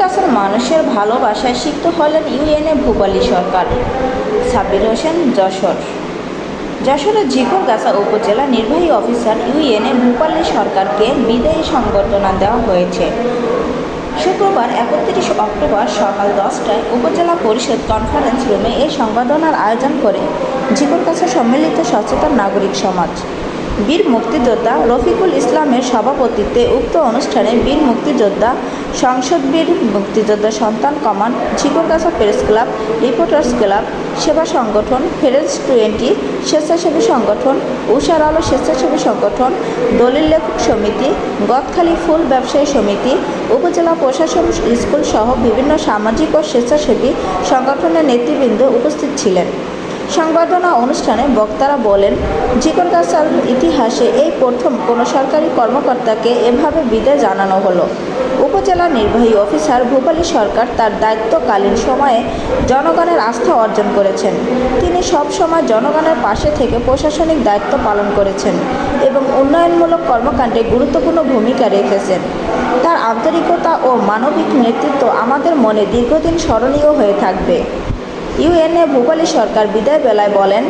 কাছের মানুষের ভালোবাসায় সিক্ত হলেন ইউএনএ ভূপালী সরকার। সাব্বির হোসেন যশোর। যশোরের ঝিকরগাছা উপজেলা নির্বাহী অফিসার ইউএনএ ভূপালী সরকারকে বিদায়ী সংবর্ধনা দেওয়া হয়েছে। শুক্রবার, একত্রিশ অক্টোবর সকাল দশটায় উপজেলা পরিষদ কনফারেন্স রুমে এই সংবর্ধনার আয়োজন করে ঝিকরগাছা সম্মিলিত সচেতন নাগরিক সমাজ। বীর মুক্তিযোদ্ধা রফিকুল ইসলামের সভাপতিত্বে উক্ত অনুষ্ঠানে বীর মুক্তিযোদ্ধা সংসদ বীর মুক্তিযোদ্ধা সন্তান command Jhikargachha press club, reporters club, সেবা সংগঠন ফেরেন্স টোয়েন্টি, স্বেচ্ছাসেবী সংগঠন উষার আলো স্বেচ্ছাসেবী সংগঠন, দলিল লেখক সমিতি, গদখালি ফুল ব্যবসায়ী সমিতি, উপজেলা প্রশাসন, স্কুল সহ বিভিন্ন সামাজিক ও স্বেচ্ছাসেবী সংগঠনের নেতৃবৃন্দ উপস্থিত ছিলেন। সংবর্ধনা অনুষ্ঠানে বক্তারা বলেন জিকরগাছার ইতিহাসে এই প্রথম কোনো সরকারি কর্মকর্তাকে এভাবে বিদায় জানানো হলো। উপজেলা নির্বাহী অফিসার ভূপালী সরকার তার দায়িত্বকালীন সময়ে জনগণের আস্থা অর্জন করেছেন। তিনি সব সময় জনগণের পাশে থেকে প্রশাসনিক দায়িত্ব পালন করেছেন এবং উন্নয়নমূলক কর্মকাণ্ডে গুরুত্বপূর্ণ ভূমিকা রেখেছেন। তার আন্তরিকতা ও মানবিক নেতৃত্ব আমাদের মনে দীর্ঘদিন স্মরণীয় হয়ে থাকবে। ইউএনএ ভূপালী সরকার বিদায় বেলায় বলেন,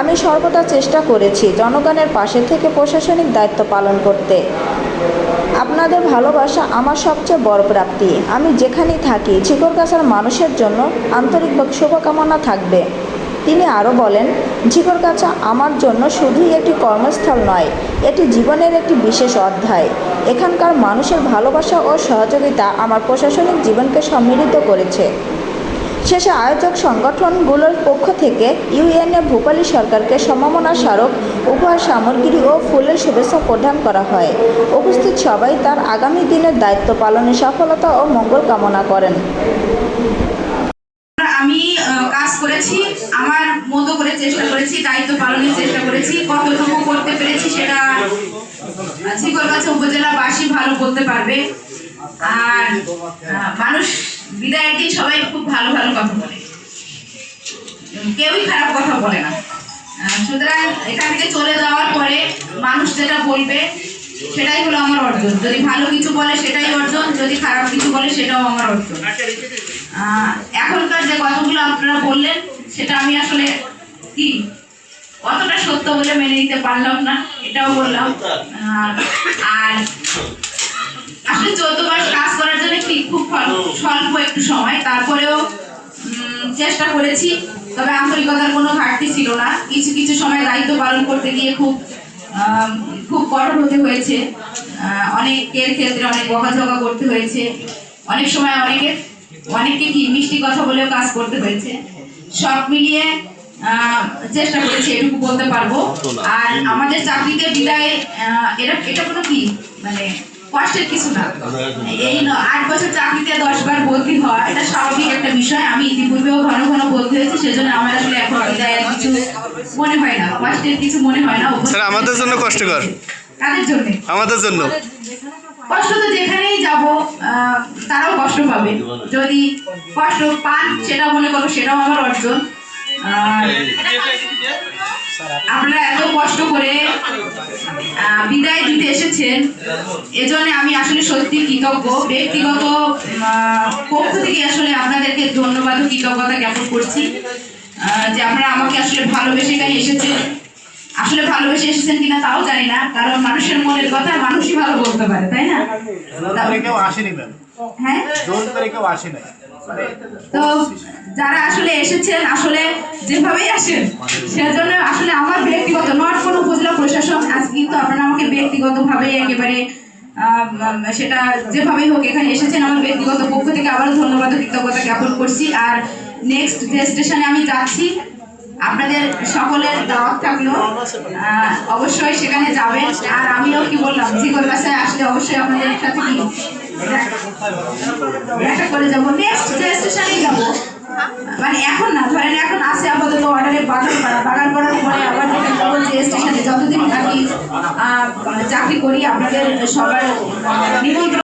আমি সর্বদা চেষ্টা করেছি জনগণের পাশে থেকে প্রশাসনিক দায়িত্ব পালন করতে। আপনাদের ভালোবাসা আমার সবচেয়ে বড় প্রাপ্তি। আমি যেখানেই থাকি ঝিকরগাছার মানুষের জন্য আন্তরিক শুভকামনা থাকবে। তিনি আরও বলেন ঝিকরগাছা আমার জন্য শুধুই একটি কর্মস্থল নয়, এটি জীবনের একটি বিশেষ অধ্যায়। এখানকার মানুষের ভালোবাসা ও সহযোগিতা আমার প্রশাসনিক জীবনকে সমৃদ্ধ করেছে। শেষে আয়োজক সংগঠনগুলোর পক্ষ থেকে ইউএনএ ভূপালী সরকারকে সম্মাননা স্মারক, উপহার, সামগ্রী ও ফুলের শুভেচ্ছা প্রদান করা হয়। উপস্থিত সবাই তার আগামী দিনের দায়িত্ব পালনে সফলতা ও মঙ্গল কামনা করেন। আমি কাজ করেছি, আমার মতো করে চেষ্টা করেছি, দায়িত্ব পালনের চেষ্টা করেছি, কতটুকু করতে পেরেছি সেটা ঝিকরগাছা উপজেলাবাসী ভালো বলতে পারবে। আর মানুষ বিদায়ের দিন সবাই খুব ভালো ভালো কথা বলে। কেউই খারাপ কথা বলে না। সুতরাং এখান থেকে চলে যাওয়ার পরে মানুষ যেটা বলবে, সেটাই হলো আমার অর্জন। যদি ভালো কিছু বলে, সেটাই অর্জন। যদি খারাপ কিছু বলে, সেটাও আমার অর্জন। এখনকার যে কথাগুলো আপনারা বললেন, সেটা আমি আসলে কি কতটা সত্য বলে মেনে নিতে পারলাম না, এটাও বললাম। আর আসলে স্বল্প একটু সময় তারপরেও চেষ্টা করেছি তবে আন্তরিকতার কোনো ঘাটতি ছিল না। কিছু কিছু সময় দায়িত্ব পালন করতে গিয়ে খুব খুব কঠোর হতে হয়েছে। অনেকের ক্ষেত্রে অনেক বকাঝকা করতে হয়েছে। অনেক সময় অনেকে অনেককে কি মিষ্টি কথা বলেও কাজ করতে হয়েছে। সব মিলিয়ে আহ, চেষ্টা করেছি এটুকু বলতে পারব। আর আমাদের চাকরিতে বিদায় আহ, এটা এটা কোনো কি? মানে কষ্টের কিছু না। এই ন- আট বছর চাকরিতে দশ বার বদলি হওয়া এটা স্বাভাবিক একটা বিষয়। আমি ইতিপূর্বেও ঘন ঘন বলতে হয়েছে সেজন্য আমার আসলে এখন কিছু মনে হয় না কষ্টের কিছু মনে হয় না স্যার আমাদের জন্য কষ্টকর। কাদের জন্য? আমাদের জন্য। কষ্ট তো যেখানেই যাব তারাও কষ্ট পাবে। যদি কষ্ট পান সেটা মনে করো সেটাও আমার অর্জন। আপনারা এত কষ্ট করে বিদায় দিতে এসেছেন এজন্য আমি আসলে সত্যি কৃতজ্ঞ। ব্যক্তিগত পক্ষ থেকে আসলে আপনাদেরকে ধন্যবাদ ও কৃতজ্ঞতা জ্ঞাপন করছি যে আপনারা আমাকে আসলে ভালোবেসে এখানে এসেছেন। আসলে ভালোবেসে এসেছেন কিনা তাও জানি না কারণ মানুষের মনের কথা মানুষই ভালো বলতে পারে তাই না? কেউ আসেনি হ্যাঁ? কেউ আসে নাই মানে তো যারা আসলে এসেছেন, আসলে যেভাবেই আসেন, সেজন্য আসলে আমার ব্যক্তিগত নট কোনো উপজেলা প্রশাসন আজ কিন্তু আপনারা আমাকে ব্যক্তিগতভাবে একেবারে সেটা যেভাবেই হোক এখানে এসেছেন, আমার ব্যক্তিগত পক্ষ থেকে আবারও ধন্যবাদ কৃতজ্ঞতা জ্ঞাপন করছি। আর নেক্সট যে স্টেশনে আমি যাচ্ছি, আপনাদের সকলের দাওয়াত থাকল। অবশ্যই সেখানে যাবেন। আর আমিও কি বললাম, জিগর বাসায় আসলে অবশ্যই আপনাদের সাথে করে যাব মানে এখন না, ধরেন এখন আছে আপাতত অর্ডারে বাগান করা বাগান করার পরে আবার যেটা যাব স্টেশনে যতদিন থাকি চাকরি করি, আপনাদের সবার নিমন্ত্রণ